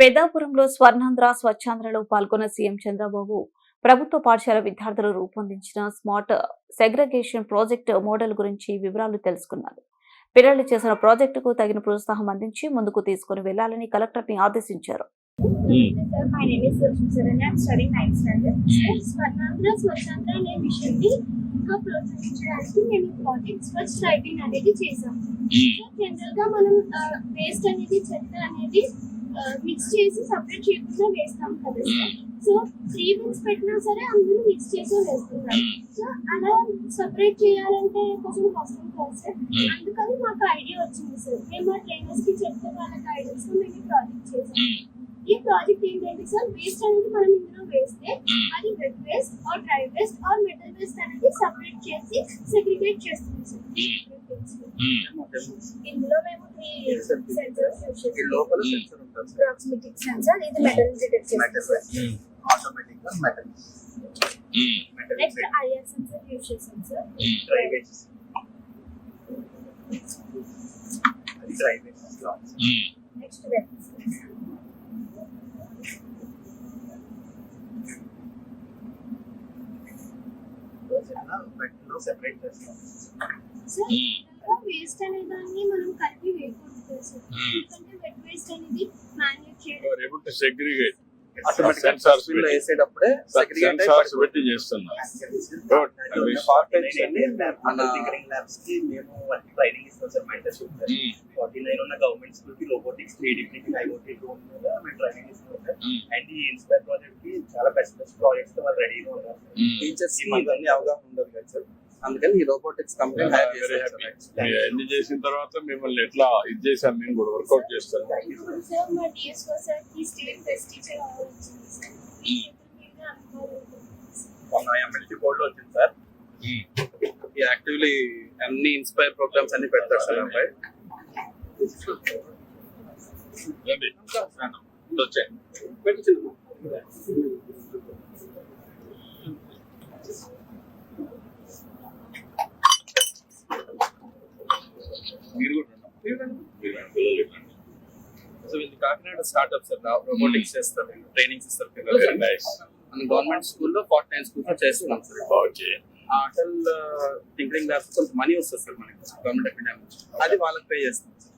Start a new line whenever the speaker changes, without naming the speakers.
పెద్దాపురంలో స్వర్ణాంధ్ర స్వచ్ఛాంధ్రలో పాల్గొన్న సీఎం చంద్రబాబు ప్రభుత్వ పాఠశాల విద్యార్థులు రూపొందించిన స్మార్ట్ సెగ్రగేషన్ ప్రాజెక్టు మోడల్ గురించి వివరాలు తెలుసుకున్నారు. పిల్లలు చేసిన ప్రాజెక్టుకు తగిన ప్రోత్సాహం అందించి ముందుకు తీసుకుని వెళ్ళాలని కలెక్టర్ని ఆదేశించారు.
Sir, my name is Sir and I'm studying ninth standard. Sir, Swarnandhra Swachhandhra అనే మిషన్ని ఇంకా ప్రోత్సహించడానికి మేము ప్రాజెక్ట్ స్వచ్ఛ డ్రైవింగ్ అనేది చేసాం జనరల్గా మనం వేస్ట్ అనేది చెత్త అనేది మిక్స్ చేసి సపరేట్ చేయకుండా వేస్తాం కదా సార్ సో త్రీ బిన్స్ పెట్టినా సరే అందరూ మిక్స్ చేసి వేస్తున్నారు సో అలా సపరేట్ చేయాలంటే కొంచెం కష్టం కదా సార్ అందుకని మాకు ఐడియా వచ్చింది సార్ మేము మా ట్రైనర్స్కి చెప్తే వాళ్ళకి ఐడియాస్ మేము ప్రాజెక్ట్ చేసాం ఈ ప్రాజెక్ట్ ఏంటంటే సార్ వేస్ట్ అనేది మనం ఇందులో వేస్తే అది wet waste or dry waste or metal waste అనేది సపరేట్ చేసి సెగ్రిగేట్ చేస్తుంది సార్. ఇందులో మేము త్రీ సెన్సర్స్ ప్రాక్సిమిటిక్ సెన్సర్ ఇది మెటల్ డిటెక్ట్ చేస్తుంది.
ఆటోమేటిక్గా metal metal
next IR sensor use చేసాం సార్.
డ్రై వేస్ట్ అది డ్రై వేస్ట్
నెక్స్ట్ వెట్
మెటల్లో సెపరేట్ చేస్తాం
సార్ వేస్ట్ అనే దాన్ని మనం కలిపి వేయకూడదు ఎందుకంటే వెట్ వేస్ట్ అనేది చేయడం
Sensors
గా
పెట్టి.
వేసేటప్పుడే సెగ్రిగేట్
Sensors పెట్టి చేస్తున్నాం. I wish.
మన
ల్యాబ్స్కి మేము వాటికి ట్రైనింగ్ ఇస్తాం సార్ మెంటర్షిప్. ఫార్టీ నైన్ ఉన్న గవర్నమెంట్ స్కూల్కి robotics three D printing IoT drone మీద మేము ట్రైనింగ్ ఇస్తాం సార్. అండ్ ఈ ఇన్స్పైర్ ప్రాజెక్ట్కి చాలా బెస్ట్ బెస్ట్ ప్రాజెక్ట్స్తో వాళ్ళు రెడీగా ఉన్నారు.
టీచర్స్కి ఇవన్నీ అవగాహన ఉండదు కదా సార్. అందుకని ఈ రోబోటిక్స్ కంపెనీ
ఎన్ని చేసిన తర్వాత మిమ్మల్ని ఎట్లా ఇది చేశాను నేను కూడా వర్కౌట్ చేస్తాను
మొన్న ఎంఎల్టీ బోర్డ్లో వచ్చింది సార్.
యాక్టివ్లీ అన్ని ఇన్స్పైర్ ప్రోగ్రామ్స్ అన్ని పెడతారు సార్ అబ్బాయి
మీరు కూడా. పిల్లలు.
సో వీళ్ళు కాకినాడ స్టార్ట్అప్ సార్ రోబోటిక్స్ చేస్తారు ట్రైనింగ్స్ ఇస్తారు. మన గవర్నమెంట్ స్కూల్లో ఫార్టీ నైన్ స్కూల్లో చేస్తున్నాం సార్. ఆ అటల్ టింకరింగ్ ల్యాబ్స్ కొంత మనీ వస్తుంది సార్ మనకి. గవర్నమెంట్ ఆఫ్ ఇండియా నుంచి అది వాళ్ళకి పే చేస్తాం. సార్